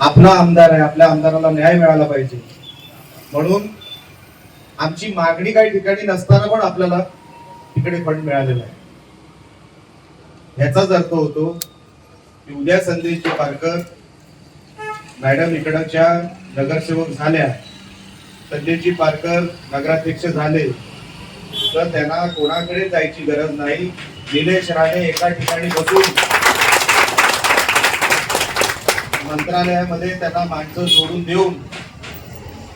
आपला आमदार आहे आपल्या आमदाराला न्याय मिळाला पाहिजे. म्हणून आमची मागणी काही ठिकाणी नसताना पण आपल्याला तिकडे फंड मिळालेला आहे. ह्याचाच अर्थ होतो की उद्या संदेशजी पारकर मॅडम इकडच्या नगरसेवक झाल्या संदेशजी पारकर नगराध्यक्ष झाले तर त्यांना कोणाकडे जायची गरज नाही. निलेश राणे एका ठिकाणी बसून मंत्रालयामध्ये त्यांना माणसं जोडून देऊन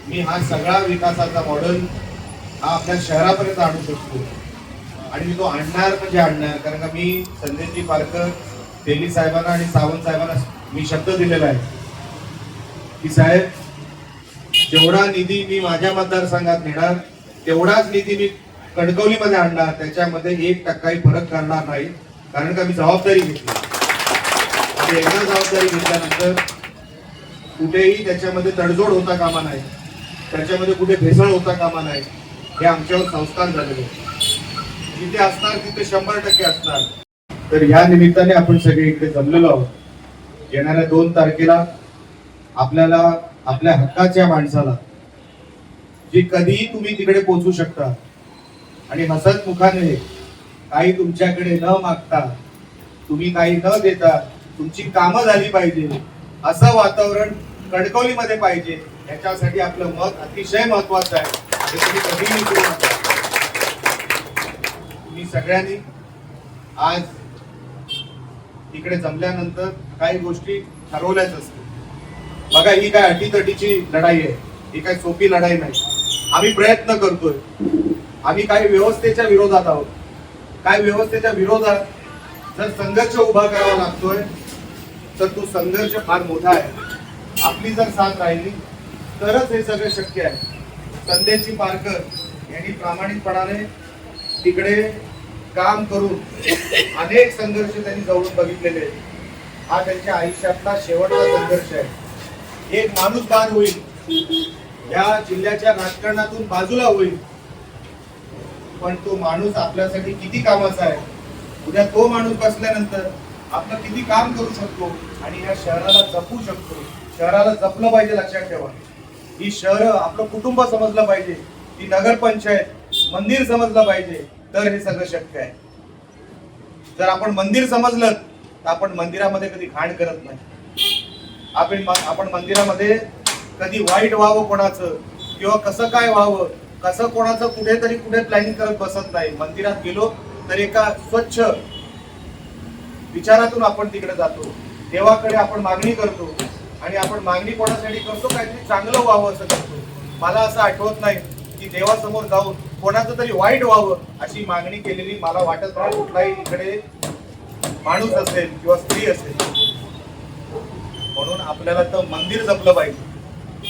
मी हा सगळा विकासाचा मॉडेल हा आपल्या शहरापर्यंत आणू शकतो. आणि मी तो आणणार म्हणजे आणणार. कारण का मी संजयजी पारकर तेली साहेबांना आणि सावंत साहेबांना मी शब्द दिलेला आहे. की साहेब जेवढा निधी मी माझ्या मतदारसंघात नेणार तेवढाच निधी मी कणकवलीमध्ये आणणार. त्याच्यामध्ये एक टक्काही फरक करणार नाही. कारण का मी जबाबदारी घेतली. आणि एकदा जबाबदारी घेतल्यानंतर कुठेही त्याच्यामध्ये तडजोड होता कामा नाही. त्याच्यामध्ये कुठे भेसळ होता कामा नाही. हे आमच्यावर संस्कार झालेले जिथे असणार तिथे शंभर टक्के असणार. तर या निमित्ताने आपण सगळे इकडे जमलेलो आहोत. येणाऱ्या दोन तारखेला आपल्याला आपल्या हक्काच्या माणसाला जी कधीही तुम्ही तिकडे पोचू शकता आणि हसत मुखाने काही तुमच्याकडे न मागता तुम्ही काही न देता तुमची कामं झाली पाहिजे. असं वातावरण कणकवलीमध्ये पाहिजे. याच्यासाठी आपलं मत अतिशय महत्वाचं आहे. हे तुम्ही कधीही विसरू नका. तुम्ही सगळ्यांनी आज इकडे जमल्यानंतर काही गोष्टी ठरवल्याच असतील. बघा ही काय अटीतटीची लढाई आहे. ही काय सोपी लढाई नाही. आम्ही प्रयत्न करतोय. आम्ही काही व्यवस्थेच्या विरोधात आहोत. काय व्यवस्थेच्या विरोधात जर संघर्ष उभा करावा लागतोय तर तो संघर्ष फार मोठा आहे. आपली जर साथ राहिली तरच हे सगळं शक्य आहे. संध्याची पारकर यांनी प्रामाणिकपणाने तिकडे काम करून अनेक संघर्ष त्यांनी जवळून बघितलेले हा त्यांच्या आयुष्यातला शेवटचा संघर्ष आहे. एक माणूस बार होईल या जिल्ह्याच्या राजकारणातून बाजूला होईल. पण तो माणूस आपल्यासाठी किती कामाचा आहे? उद्या तो माणूस बसल्यानंतर आपण किती काम करू शकतो? आणि या शहराला जपू शकतो. शहराला जपलं पाहिजे लक्षात ठेवा. ही शहर आपलं कुटुंब समजलं पाहिजे. ही नगरपंचायत मंदिर समजलं पाहिजे. तर हे सगळं शक्य आहे. जर आपण मंदिर समजलं तर आपण मंदिरामध्ये कधी घाण करत नाही. आपण आपण मंदिरामध्ये कधी वाईट व्हावं कोणाचं किंवा कसं काय व्हावं कसं कोणाचं कुठेतरी कुठे प्लॅनिंग करत बसत नाही. मंदिरात गेलो तर एका स्वच्छ विचारातून आपण तिकडे जातो. देवाकडे आपण मागणी करतो आणि आपण मागणी कोणासाठी करतो काहीतरी चांगलं व्हावं असं करतो? मला असं आठवत नाही की देवासमोर जाऊन कोणाचं तरी वाईट व्हावं अशी मागणी केलेली मला वाटत नाही. कुठलाही इकडे माणूस असेल किंवा स्त्री असेल. म्हणून आपल्याला तर मंदिर जपलं पाहिजे.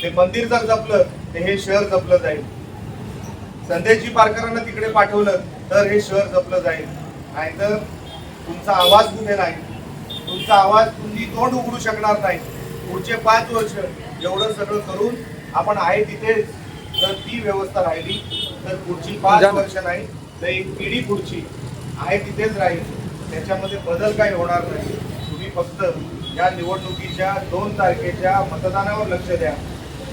ते मंदिर जर जपलं तर हे शहर जपलं जाईल. संदेशजी पारकरांना तिकडे पाठवलं तर हे शहर जपलं जाईल. नाहीतर तुमचा आवाज कुठे नाही तुमचा आवाज तुम्ही तोंड उघडू शकणार नाही. पुढचे पाच वर्ष एवढं सगळं करून आपण आहे तिथे जर ती व्यवस्था राहिली तर पुढची पाच वर्ष नाही तर एक पिढी पुढची आहे तिथेच राहील. त्याच्यामध्ये बदल काही होणार नाही. तुम्ही फक्त या निवडणुकीच्या दोन तारखेच्या मतदानावर लक्ष द्या.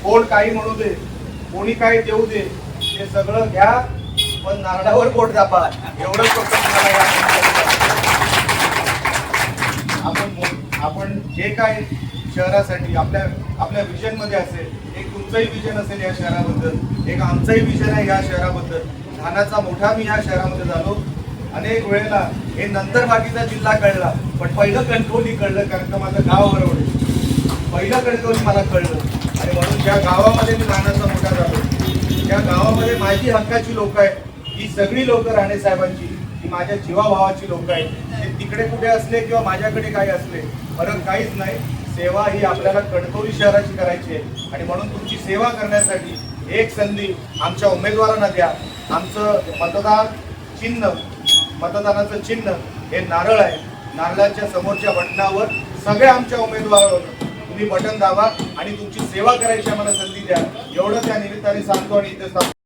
कोण काही म्हणू दे कोणी काही देऊ दे ते सगळं घ्या पण नारळावर पोट दाबा. एवढंच फक्त जे काय शहरासाठी आपल्या आपल्या विजनमध्ये असेल एक तुमचंही विजन असेल या शहराबद्दल एक आमचंही विजन आहे या शहराबद्दल. धानाचा मोठा मी या शहरामध्ये झालो अनेक वेळेला हे नंतर बाकीचा जिल्हा कळला पण पहिलं कणकवली कळलं कारण का माझं गाव हरवले. पहिलं कणकवली मला कळलं. आणि म्हणून ज्या गावामध्ये मी लहानाचा मोठा झालो त्या गावामध्ये माझी हक्काची लोक आहेत ही सगळी लोक राणे साहेबांची की माझ्या जीवाभावाची लोक आहेत ते तिकडे कुठे असले किंवा माझ्याकडे काही असले परत काहीच नाही. सेवा ही आपल्याला कणकवली शहराची करायची आहे. आणि म्हणून तुमची सेवा करण्यासाठी एक संधी आमच्या उमेदवारांना द्या. आमचं मतदार चिन्ह मतदानाचं चिन्ह हे नारळ आहे. नारळाच्या समोरच्या बटनावर सगळ्या आमच्या उमेदवारावर तुम्ही बटन दाबा आणि तुमची सेवा करायची आम्हाला संधी द्या. एवढं त्या निमित्ताने सांगतो आणि इथे सांगतो.